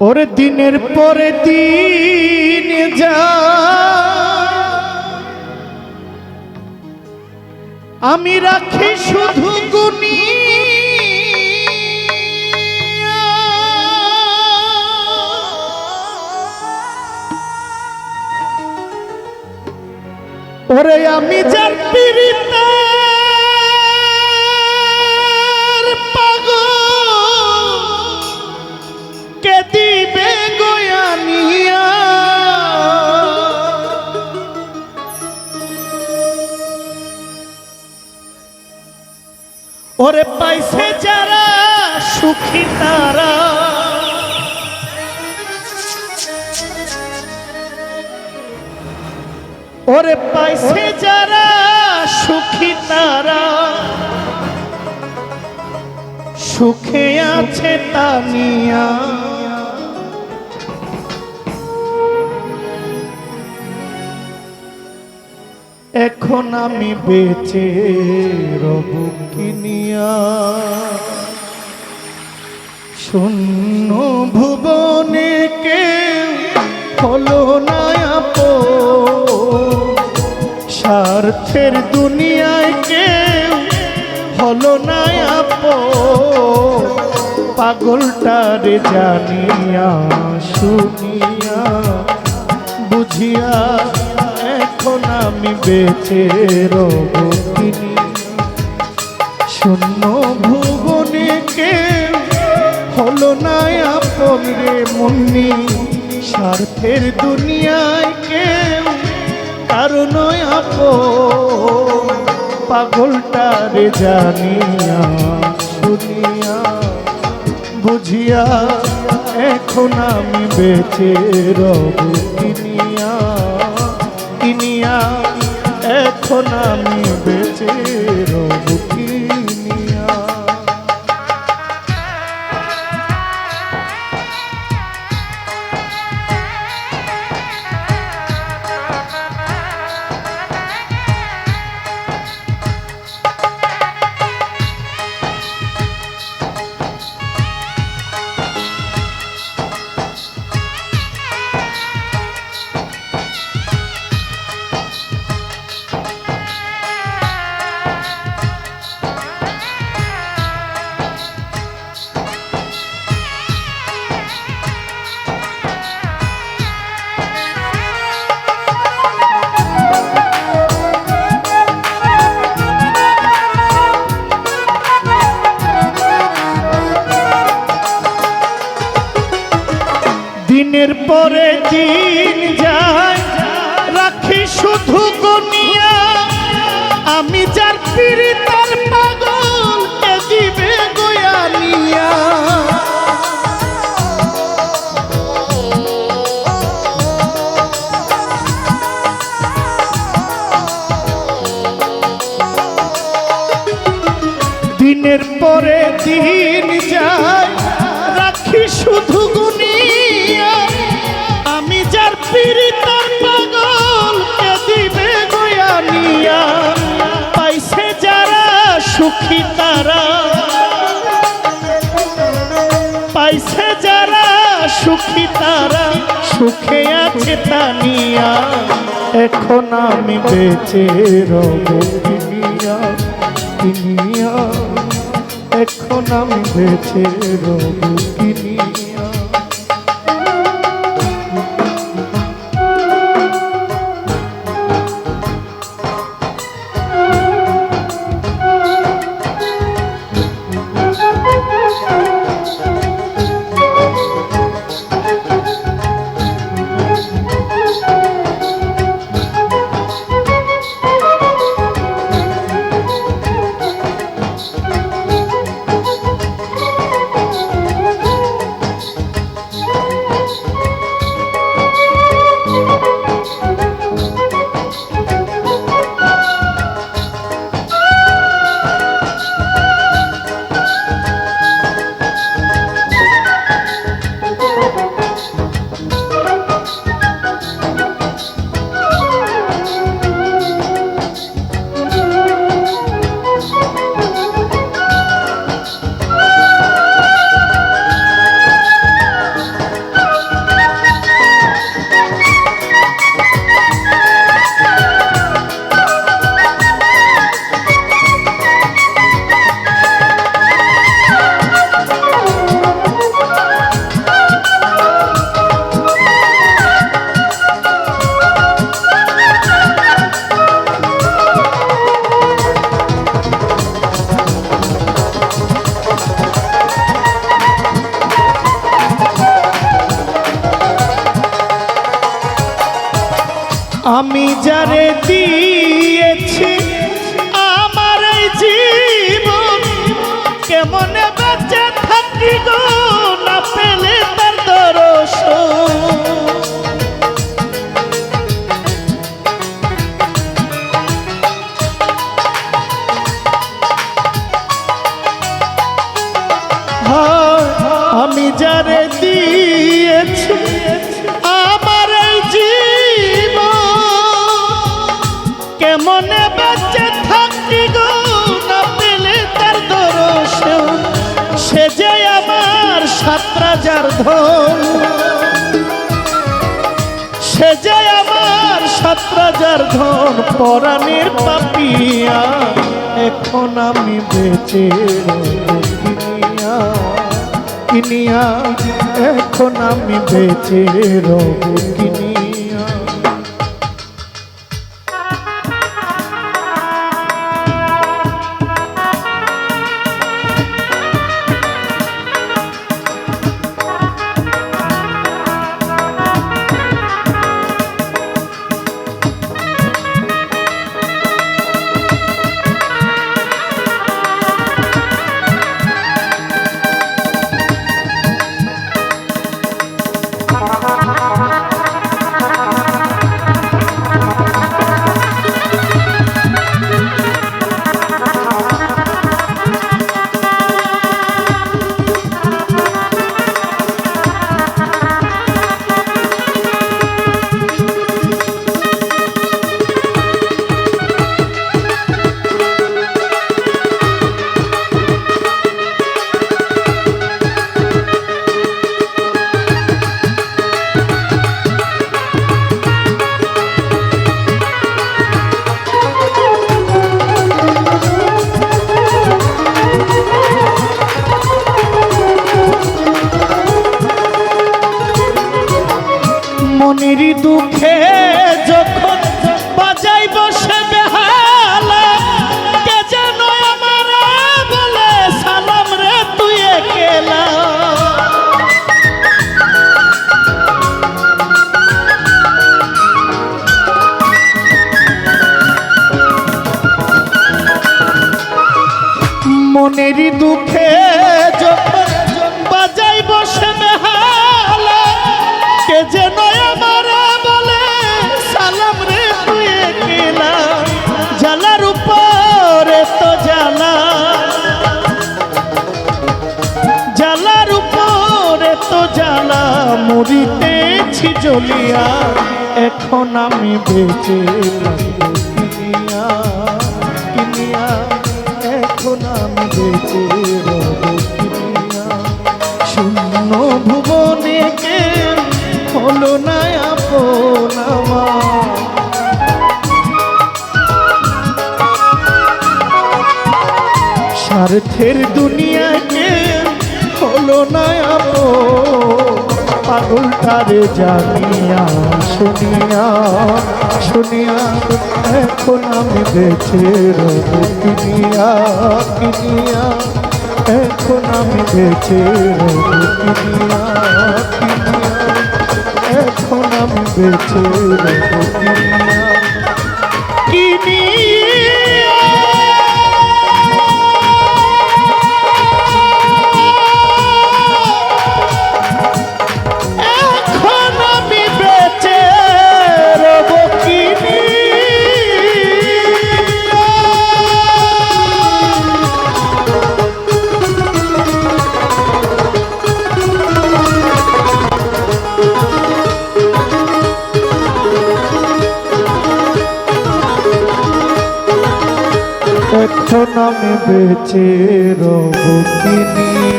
ওর দিনের পরে দিন যা। আমি রাখি শুধু গুনি ওরে আমি যার পীড়িতের ওরে পাইছে যারা সুখী তারা। ওরে পাইছে যারা সুখী তারা। সুখে আছে তানিয়া। এখন আমি বেঁচে রব কিনিয়া শূন্য ভুবনে কে হলো না স্বার্থের দুনিয়ায় কেউ হলো না আপন। পাগলটারে জানিয়া শুনিয়া বুঝিয়া এখন আমি বেঁচে রব কিনি শূন্য ভুবনে কেউ হলো না আপন রে মুন্নি। স্বার্থের দুনিয়ায় কেউ কারণ আপন। পাগলটারে জানিয়া শুনিয়া বুঝিয়া এখন আমি বেঁচে রব কিনিয়া কিনিয়া এখন আমি বেঁচে রব দিন যায়। রাখি শুধু গনিয়া আমি যার পিড়ি তার পাগল দিবে গয়ানিয়া দিনের পরে দিন যায়। রাখি শুধু সুখী তারা। পাইছে যারা সুখী তারা, সুখে আছে তানিয়া এখন আমি বেঁচে রব কিনিয়া কিনিয়া এখন আমি বেঁচে রব আমি যারে দিয়েছি আমার এই জীবন কেমনে বেঁচে থাকি গো না পেলে তার হয়, আমি যারে দিয়েছি রাজার ধন। সে যে আমার সাত রাজার ধন, পরাণের পাপিয়া, এখন আমি বেঁচে কিনিয়া, এখন আমি বেঁচে রব দুঃখে যখন বাজাই বসে বেহালা কে যেন আমার বলে সালাম মনের দুঃখে যখন মরিতেছি জ্বলিয়া এখন আমি বেঁচে এখন আমি বেঁচে কিনিয়া শূন্য ভুবনে কে হলো না আপন স্বার্থের দুনিয়াকে হলো না আপো পাগলটারে জানিয়া, শুনিয়া শুনিয়া, এখন আমি বেঁচে রব কিনিয়া কিনিয়া, এখন আমি বেঁচে রব কিনিয়া কিনিয়া, এখন আমি বেঁচে রব কিনিয়া। বেঁচে রব